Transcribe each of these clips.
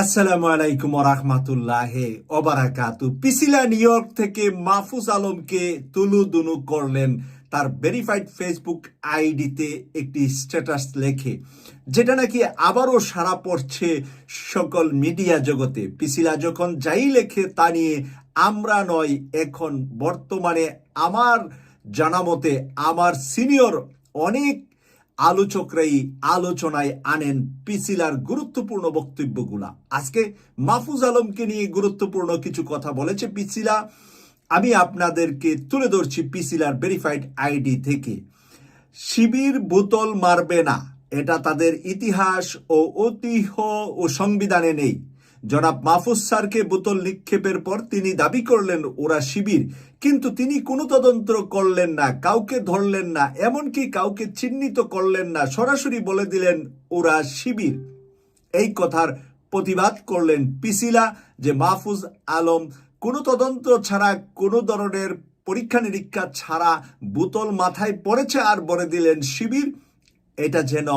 আসসালামু আলাইকুম রহমাতুল্লাহ ওবারাকাতু। পিসিলা নিউ ইয়র্ক থেকে মাহফুজ আলমকে তুলু দুনু করলেন তার ভেরিফাইড ফেসবুক আইডিতে একটি স্ট্যাটাস লেখে, যেটা নাকি আবারও সারা পড়ছে সকল মিডিয়া জগতে। পিসিলা যখন যাই লেখে তা নিয়ে আমরা নয়, এখন বর্তমানে আমার জানামতে আমার সিনিয়র অনেক আলোচকরাই আলোচনায় আনেন পিসিলার গুরুত্বপূর্ণ বক্তব্যগুলা। আজকে মাহফুজ আলমকে নিয়ে গুরুত্বপূর্ণ কিছু কথা বলেছে পিসিলা। আমি আপনাদেরকে তুলে ধরছি পিসিলার ভেরিফাইড আইডি থেকে। শিবির বোতল মারবে না, এটা তাদের ইতিহাস ও ঐতিহ্য ও সংবিধানে নেই। জনাব মাহফুজ স্যারকে বোতল নিক্ষেপের পর তিনি দাবি করলেন, ওরা শিবির। কিন্তু তিনি কোনো তদন্ত করলেন না, কাউকে ধরলেন না, এমনকি কাউকে চিহ্নিত করলেন না। সরাসরি বলে দিলেন, ওরা শিবির। এই কথার প্রতিবাদ করলেন পিসিলা যে মাহফুজ আলম কোনো তদন্ত ছাড়া কোনো ধরনের পরীক্ষা নিরীক্ষা ছাড়া বোতল মাথায় পড়েছে আর বলে দিলেন, শিবির, এটা যেন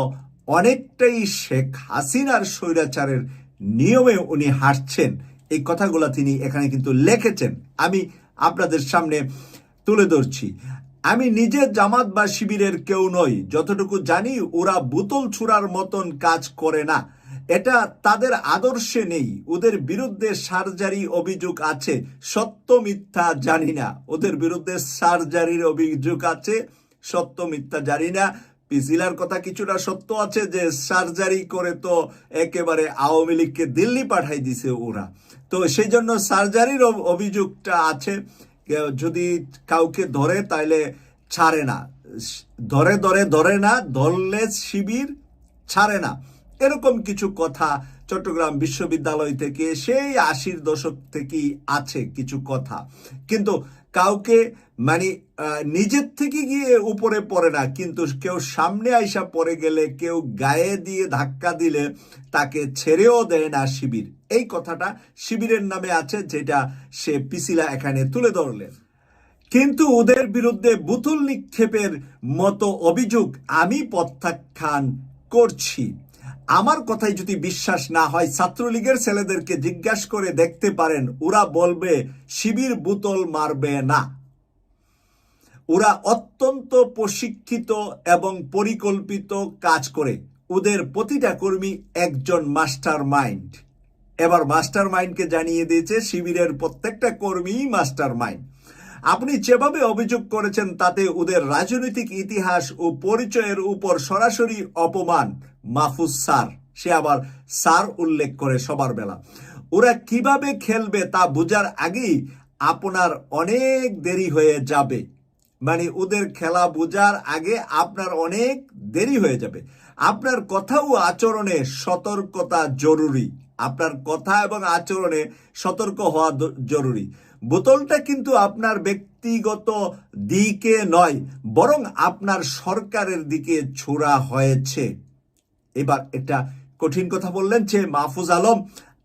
অনেকটাই শেখ হাসিনার স্বৈরাচারের নিয়মে উনি হাসছেন। এই কথাগুলো তিনি এখানে কিন্তু লিখেছেন। আমি আপনাদের সামনে তুলে ধরছি। আমি নিজে জামাত বা শিবিরের কেউ নই। যতটুকু জানি, ওরা বোতল ছুড়ার মতন কাজ করে না। এটা তাদের আদর্শে নেই। ওদের বিরুদ্ধে সার্জারি অভিযোগ আছে। সত্য মিথ্যা জানি না। ওদের বিরুদ্ধে সার্জারির অভিযোগ আছে। সত্য মিথ্যা জানি না। পিসিলার কথা কিছুটা সত্য আছে যে সার্জারি করে তো একেবারে আওয়ামী লীগকে দিল্লি পাঠাই দিছে ওরা। তো সেই জন্য সার্জারির অভিযোগটা আছে। যদি কাউকে ধরে তাইলে ছাড়ে না। ধরে ধরে ধরে না, ধরলে শিবির ছাড়ে না। এরকম কিছু কথা চট্টগ্রাম বিশ্ববিদ্যালয় থেকে সেই আশির দশক থেকেই আছে কিছু কথা। কিন্তু কাউকে মানে নিজের থেকে গিয়ে উপরে পড়ে না, কিন্তু কেউ সামনে আইসা পড়ে গেলে, কেউ গায়ে দিয়ে ধাক্কা দিলে তাকে ছেড়েও দেয় না শিবির। এই কথাটা শিবিরের নামে আছে, যেটা সে পিসিলা এখানে তুলে ধরলেন। কিন্তু ওদের বিরুদ্ধে বুতুল নিক্ষেপের মতো অভিযোগ আমি প্রত্যাখ্যান করছি। আমার কথায় যদি বিশ্বাস না হয়, ছাত্রলীগের ছেলেদেরকে জিজ্ঞাসা করে দেখতে পারেন, ওরা বলবে, শিবির বুতল মারবে না। ওরা অত্যন্ত প্রশিক্ষিত এবং পরিকল্পিত কাজ করে। ওদের প্রতিটা কর্মী একজন মাস্টার মাইন্ড এবার মাস্টার মাইন্ডকে জানিয়ে দিয়েছে, শিবিরের প্রত্যেকটা কর্মী মাস্টার মাইন্ড আপনি যেভাবে অভিযোগ করেছেন, তাতে ওদের রাজনৈতিক ইতিহাস ও পরিচয়ের উপর সরাসরি অপমান। মাহফুজ স্যার। সে আবার স্যার উল্লেখ করে সবার বেলা। ওরা কীভাবে খেলবে তা বোঝার আগেই আপনার অনেক দেরি হয়ে যাবে। মানে ওদের খেলা বোঝার আগে আপনার অনেক দেরি হয়ে যাবে। আপনার কথা ও আচরণে সতর্কতা জরুরি। আপনার কথা এবং আচরণে সতর্ক হওয়া জরুরি। বোতলটা কিন্তু আপনার ব্যক্তিগত দিকে নয়, বরং আপনার সরকারের দিকে ছোড়া হয়েছে। এবার এটা কঠিন কথা বললেন যে মাহফুজ আলম,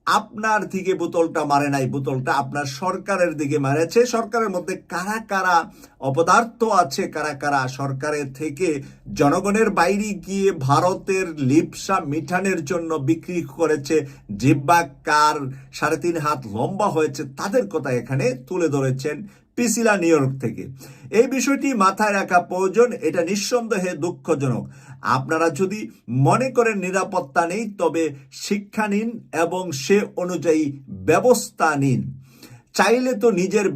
আপনার দিকে বোতলটা মারে নাই, বোতলটা আপনার সরকারের দিকে মারেছে সরকারের মধ্যে কারা কারা অপদার্থ আছে, কারা কারা সরকারের থেকে জনগণের বাইরে গিয়ে ভারতের লিপসা মিঠানের জন্য বিক্রি করেছে, জিব্বা কার সাড়ে তিন হাত লম্বা হয়েছে, তাদের কথা এখানে তুলে ধরেছেন পিসিলা, নিউ ইয়র্ক থেকে। এই বিষয়টি মাথায় রাখা প্রয়োজন, এটা নিঃসন্দেহে দুঃখজনক। আপনারা যদি মনে করেন নিরাপত্তা নেই, তবে শিক্ষা নিন এবং সে অনুযায়ী ব্যবস্থা নিন। চাইলে তো নিজের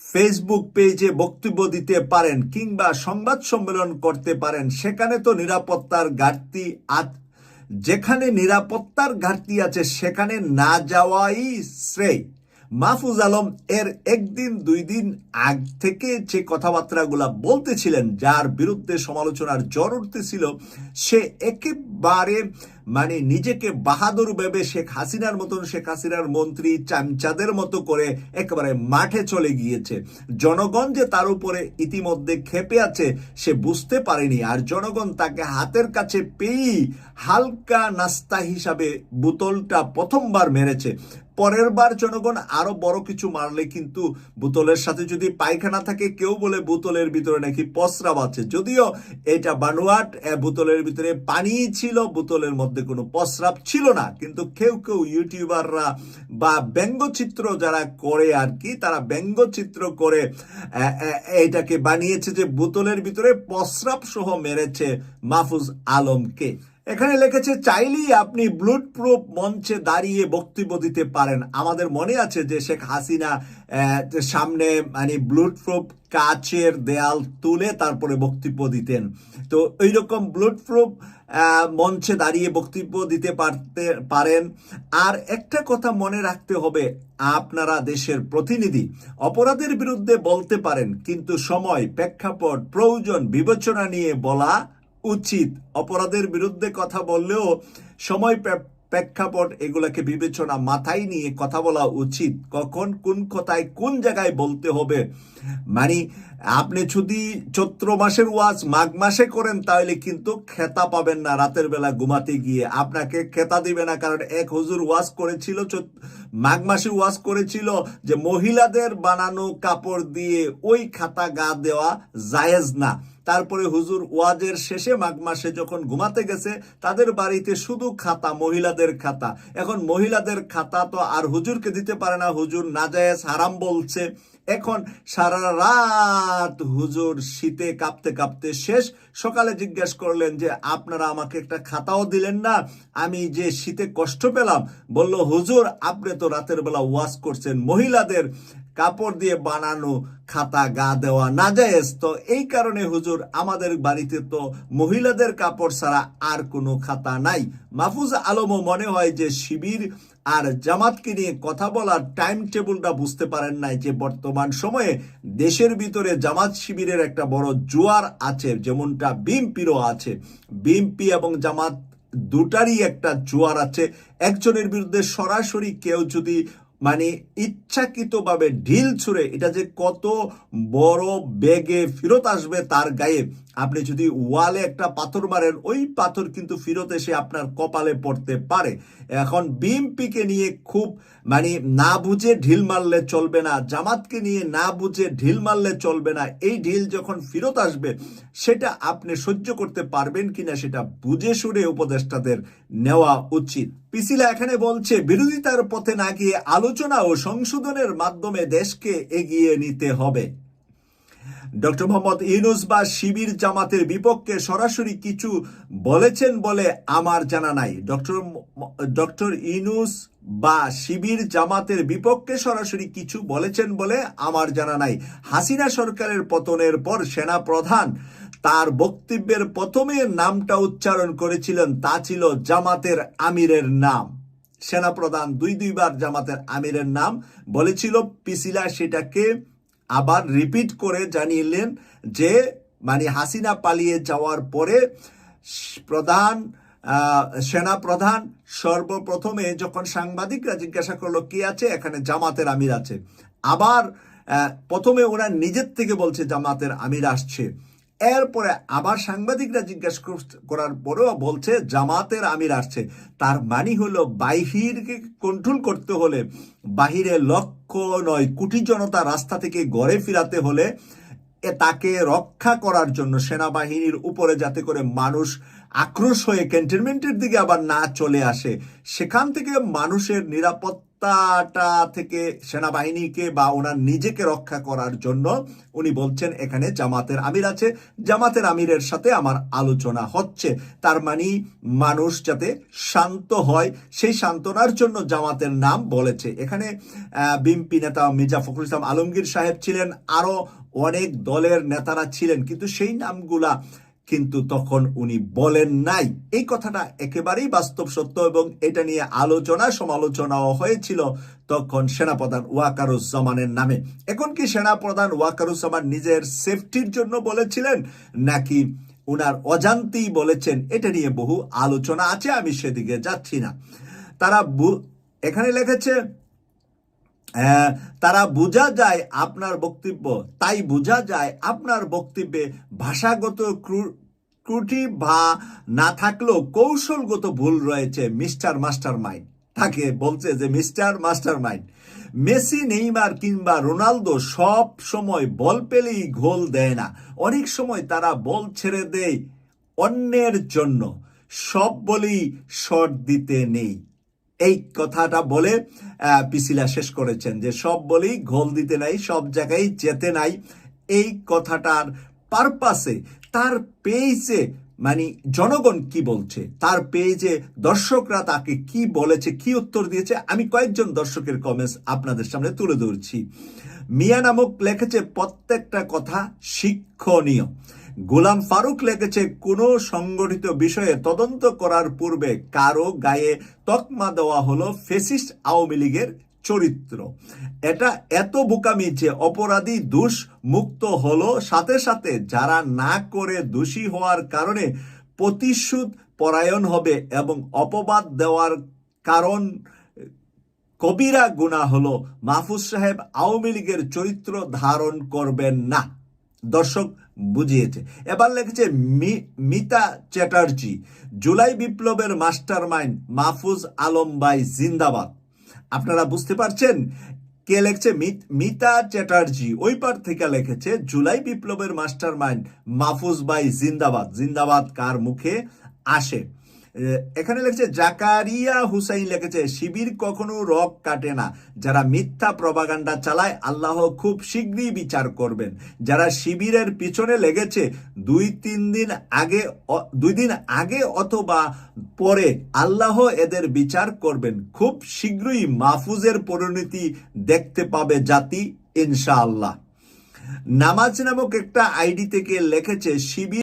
ফেসবুক পেজে বক্তব্য দিতে পারেন কিংবা সংবাদ সম্মেলন করতে পারেন। সেখানে তো নিরাপত্তার ঘাটতি যেখানে নিরাপত্তার ঘাটতি আছে, সেখানে না যাওয়াই শ্রেয়। মাহফুজ আলম এর একদিন, দুই দিন আগ থেকে যে কথাবার্তাগুলা বলতেছিলেন, যার বিরুদ্ধে সমালোচনার জ্বর উঠতেছিল, সে একেবারে মানে নিজেকে বাহাদুর ভেবে শেখ হাসিনার মতন শেখ হাসিনার মন্ত্রী চামচাদের মতো করে একেবারে মাঠে চলে গিয়েছে। জনগণ যে তার উপরে ইতিমধ্যে খেপে আছে, সে বুঝতে পারেনি। আর জনগণ তাকে হাতের কাছে পেয়েই হালকা নাস্তা হিসাবে বোতলটা প্রথমবার মেরেছে। পরের বার জনগণ আরও বড় কিছু মারলে কিন্তু বোতলের সাথে যদি পায়খানা থাকে, কেউ বলে বোতলের ভিতরে নাকি পসরাব আছে। যদিও এটা বানোয়াট বোতলের ভিতরে পানি ছিল, বোতলের মধ্যে মধ্যে কোনো প্রস্রাব ছিল না। কিন্তু কেউ কেউ ইউটিউবাররা বা ব্যঙ্গচিত্র যারা করে আর কি তারা ব্যঙ্গচিত্র করে এটাকে বানিয়েছে যে বোতলের ভিতরে প্রস্রাব সহ মেরেছে মাহফুজ আলমকে। এখানে লিখেছে, চাইলেই আপনি ব্লুড প্রুফ মঞ্চে দাঁড়িয়ে বক্তব্য দিতে পারেন। আমাদের মনে আছে যে শেখ হাসিনা সামনে মানে ব্লুড প্রুফ কাচের দেয়াল তুলে তারপরে বক্তব্য দিতেন। তো এইরকম ব্লুড প্রুফ মঞ্চে দাঁড়িয়ে বক্তব্য দিতে পারতে, পারেন। আর একটা কথা মনে রাখতে হবে, আপনারা দেশের প্রতিনিধি, অপরাধের বিরুদ্ধে বলতে পারেন, কিন্তু সময়, প্রেক্ষাপট, প্রয়োজন, বিবেচনা নিয়ে বলা উচিত। অপরাধের বিরুদ্ধে কথা বললেও সময় প্রেক্ষাপট এগুলাকে বিবেচনা মাথায় নিয়ে কথা বলা উচিত। কখন, কোন কথায়, কোন জায়গায় বলতে হবে? মানে আপনি যদি চৈত্র মাসের ওয়াজ মাঘ মাসে করেন, তাহলে কিন্তু খেতা পাবেন না রাতের বেলা ঘুমাতে গিয়ে। আপনাকে খেতা দিবে না, কারণ এক হুজুর ওয়াজ করেছিল মাঘ মাসে ওয়াজ করেছিল যে মহিলাদের বানানো কাপড় দিয়ে ওই খাতা গা দেওয়া জায়েজ না। তারপরে হুজুর ওয়াজের শেষে মাঘ মাসে যখন ঘুমাতে গেছে, তাদের বাড়িতে শুধু খাতা, মহিলাদের খাতা। এখন মহিলাদের খাতা তো আর হুজুরকে দিতে পারে না। হুজুর নাজায়েজ হারাম বলছে। এখন সারা রাত হুজুর শীতে কাঁপতে কাঁপতে শেষ। সকালে জিজ্ঞেস করলেন যে, আপনারা আমাকে একটা খাতাও দিলেন না। আমি যে শীতে কষ্ট পেলাম। বলল, হুজুর, আপনি তো রাতের বেলা ওয়াজ করছেন। মহিলাদের কাপড় দিয়ে বানানো খাতা গা দেওয়া না জায়েজ তো এই কারণে হুজুর, আমাদের বাড়িতে তো মহিলাদের কাপড় ছাড়া আর কোনো খাতা নাই। মাহফুজ আলমও মনে হয় যে শিবির আর জামাতকে নিয়ে কথা বলার টাইম টেবিলটা বুঝতে পারেন নাই যে বর্তমান সময়ে দেশের ভিতরে জামাত শিবিরের একটা বড় জোয়ার আছে, যেমনটা বিএমপিরও আছে। বিএমপি এবং জামাত দুটারই একটা জোয়ার আছে। একজনের বিরুদ্ধে সরাসরি কেউ যদি মানে ইচ্ছাকৃতভাবে ঢিল ছুঁড়ে এটা যে কত বড় বেগে ফেরত আসবে তার গায়ে আপনি যদি ওয়ালে একটা পাথর মারেন, ওই পাথর কিন্তু ফেরত এসে আপনার কপালে পড়তে পারে। এখন বিএমপিকে নিয়ে খুব মানে না বুঝে ঢিল মারলে চলবে না, জামাতকে নিয়ে না বুঝে ঢিল মারলে চলবে না, এই ঢিল যখন ফেরত আসবে, সেটা আপনি সহ্য করতে পারবেন কিনা সেটা বুঝে শুনে উপদেষ্টাদের নেওয়া উচিত। পিসিলা এখানে বলছে, বিরোধিতার পথে না গিয়ে আলোচনা ও সংশোধনের মাধ্যমে দেশকে এগিয়ে নিতে হবে। ডক্টর মোহাম্মদ ইউনুস বা শিবির জামাতের বিপক্ষে সরাসরি কিছু বলেছেন বলে আমার জানা নাই। ডক্টর ডক্টর ইউনুস বা শিবির জামাতের বিপক্ষে সরাসরি কিছু বলেছেন বলে আমার জানা নাই। হাসিনা সরকারের পতনের পর সেনা প্রধান তার বক্তব্যের প্রথমে নামটা উচ্চারণ করেছিলেন, তা ছিল জামাতের আমিরের নাম। সেনাপ্রধান দুই দুইবার জামাতের আমিরের নাম বলেছিল পিসিলা সেটাকে আবার রিপিট করে জানিয়েলেন যে মানে হাসিনা পালিয়ে যাওয়ার পরে প্রধান সেনা প্রধান সর্বপ্রথমে যখন সাংবাদিকরা জিজ্ঞাসা করল, কি আছে? এখানে জামাতের আমির আছে। আবার প্রথমে ওরা নিজের থেকে বলছে, জামাতের আমির আসছে। এরপরে আবার সাংবাদিকরা জিজ্ঞাসা কর- করার পরেও বলছে, জামাতের আমির আসছে। তার মানে হলো, বাহিরকে কন্ট্রোল করতে হলে বাহিরে লক্ষ নয় কোটি জনতা রাস্তা থেকে গড়ে ফিরাতে হলে তাকে রক্ষা করার জন্য সেনাবাহিনীর উপরে যাতে করে মানুষ আক্রোশ হয়ে ক্যান্টনমেন্টের দিকে আবার না চলে আসে, সেখান থেকে মানুষের নিরাপত্তাটা থেকে সেনাবাহিনীকে বা ওনার নিজেকে রক্ষা করার জন্য উনি বলছেন, এখানে জামাতের আমির আছে। জামাতের আমিরের সাথে আমার আলোচনা হচ্ছে। তার মানে মানুষ যাতে শান্ত হয়, সেই সান্ত্বনার জন্য জামাতের নাম বলেছে। এখানে বিএনপি নেতা মির্জা ফখরুল ইসলাম আলমগীর সাহেব ছিলেন, আরও অনেক দলের নেতারা ছিলেন, কিন্তু সেই নামগুলা কিন্তু তখন উনি বলেন নাই। এই কথাটা একেবারেই বাস্তব সত্য এবং এটা নিয়ে আলোচনা সমালোচনাও হয়েছিল তখন সেনাপ্রধান ওয়াকারুজ্জামানের নামে। এখন কি সেনাপ্রধান ওয়াকারুজ্জামান নিজের সেফটির জন্য বলেছিলেন, নাকি উনার অজান্তেই বলেছেন? এটা নিয়ে বহু আলোচনা আছে, আমি সেদিকে যাচ্ছি না। তারা এখানে লেখেছে তারা বোঝা যায় আপনার বক্তব্য, তাই বোঝা যায় আপনার বক্তব্যে ভাষাগত ত্রুটি বা না থাকলেও কৌশলগত ভুল রয়েছে মিস্টার মাস্টার মাইন্ড তাকে বলছে যে, mister mastermind Messi, Neymar কিংবা রোনালদো সব সময় বল পেলেই গোল দেয় না। অনেক সময় তারা বল ছেড়ে দেয় অন্যের জন্য। সব বলেই শট দিতে নেই। এই কথাটা বলে পিসিলা শেষ করেছেন যে, সব বলেই গোল দিতে নাই, সব জায়গায় যেতে নাই। এই কথাটার পারপাসে তার পেজে মানে জনগণ কি বলছে? তার পেজে দর্শকরা তাকে কি বলেছে, কি উত্তর দিয়েছে? আমি কয়েকজন দর্শকের কমেন্টস আপনাদের সামনে তুলে ধরছি। মিয়া নামক লেখেছে প্রত্যেকটা কথা শিক্ষণীয়। গোলাম ফারুক লিখেছে, কোনো সংগঠিত বিষয়ে তদন্ত করার পূর্বে কারও গায়ে তকমা দেওয়া হলো ফেসিস্ট আওয়ামী লীগের চরিত্র। এটা এত বোকামি যে অপরাধী দোষ মুক্ত হলো সাথে সাথে যারা না করে দোষী হওয়ার কারণে প্রতিশোধ পরায়ণ হবে এবং অপবাদ দেওয়ার কারণ, কবিরা গুণা হলো। মাহফুজ সাহেব আওয়ামী লীগের চরিত্র ধারণ করবেন না। দর্শক বুঝিয়েছে। এবার লিখেছে মিতা চ্যাটার্জি, জুলাই বিপ্লবের মাস্টার মাইন্ড মাহফুজ আলম বাই জিন্দাবাদ। আপনারা বুঝতে পারছেন? কে লেখছে? মিত- চ্যাটার্জি। ওই পার থেকে লেখেছে, জুলাই বিপ্লবের মাস্টার মাইন্ড মাহফুজ বাই জিন্দাবাদ। জিন্দাবাদ কার মুখে? আসে। এখানে লিখছে, জাকারিয়া হুসাইন লিখেছে, শিবির কখনো রক কাটে না। যারা মিথ্যা প্রবাগান্ডা চালায়, আল্লাহ খুব শীঘ্রই বিচার করবেন। যারা শিবিরের পিছনে লেগেছে, দুই তিন দিন আগে দুই দিন আগে অথবা পরে আল্লাহ এদের বিচার করবেন। খুব শীঘ্রই মাহফুজের পরিণতি দেখতে পাবে জাতি, ইনশাআল্লাহ। নামাজ নামক একটা আইডি থেকে লিখেছে, শিবির